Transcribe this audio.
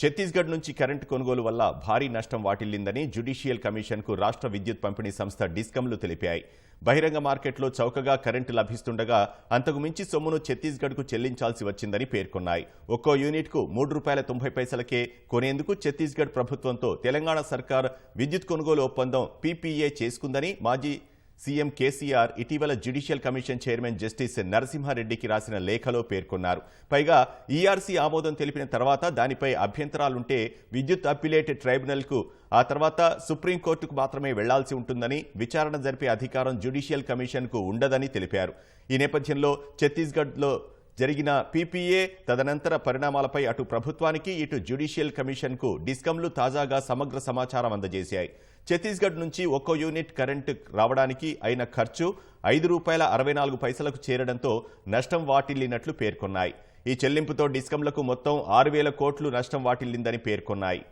ఛత్తీస్గఢ్ నుంచి కరెంటు కొనుగోలు వల్ల భారీ నష్టం వాటిల్లిందని జ్యుడిషియల్ కమిషన్కు రాష్ట్ర విద్యుత్ పంపిణీ సంస్థ డిస్కంలు తెలిపాయి. బహిరంగ మార్కెట్లో చౌకగా కరెంటు లభిస్తుండగా అంతకు మించి సొమ్మును ఛత్తీస్గఢ్కు చెల్లించాల్సి వచ్చిందని పేర్కొన్నాయి. ఒక్కో యూనిట్కు మూడు రూపాయల తొంభై పైసలకే కొనేందుకు ఛత్తీస్గఢ్ ప్రభుత్వంతో తెలంగాణ సర్కార్ విద్యుత్ కొనుగోలు ఒప్పందం పీపీఏ చేసుకుందని మాజీ సీఎం కేసీఆర్ ఇటీవల జ్యుడిషియల్ కమిషన్ చైర్మన్ జస్టిస్ నరసింహారెడ్డికి రాసిన లేఖలో పేర్కొన్నారు. పైగా ఈఆర్సీ ఆమోదం తెలిపిన తర్వాత దానిపై అభ్యంతరాలుంటే విద్యుత్ అప్పిలేట్ ట్రైబ్యునల్కు ఆ తర్వాత సుప్రీంకోర్టుకు మాత్రమే వెళ్ళాల్సి ఉంటుందని విచారణ జరిపే అధికారం జ్యుడిషియల్ కమిషన్కు ఉండదని తెలిపారు. ఈ నేపథ్యంలో ఛత్తీస్గఢ్లో జరిగిన పీపీఏ తదనంతర పరిణామాలపై అటు ప్రభుత్వానికి ఇటు జ్యుడిషియల్ కమిషన్కు డిస్కంలు తాజాగా సమగ్ర సమాచారం అందజేశాయి. ఛత్తీస్గఢ్ నుంచి ఒక్కో యూనిట్ కరెంటు రావడానికి అయిన ఖర్చు ఐదు రూపాయల అరవై నాలుగు పైసలకు చేరడంతో నష్టం వాటిల్లినట్లు పేర్కొన్నాయి. ఈ చెల్లింపుతో డిస్కంలకు మొత్తం ఆరు వేల కోట్లు నష్టం వాటిల్లిందని పేర్కొన్నాయి.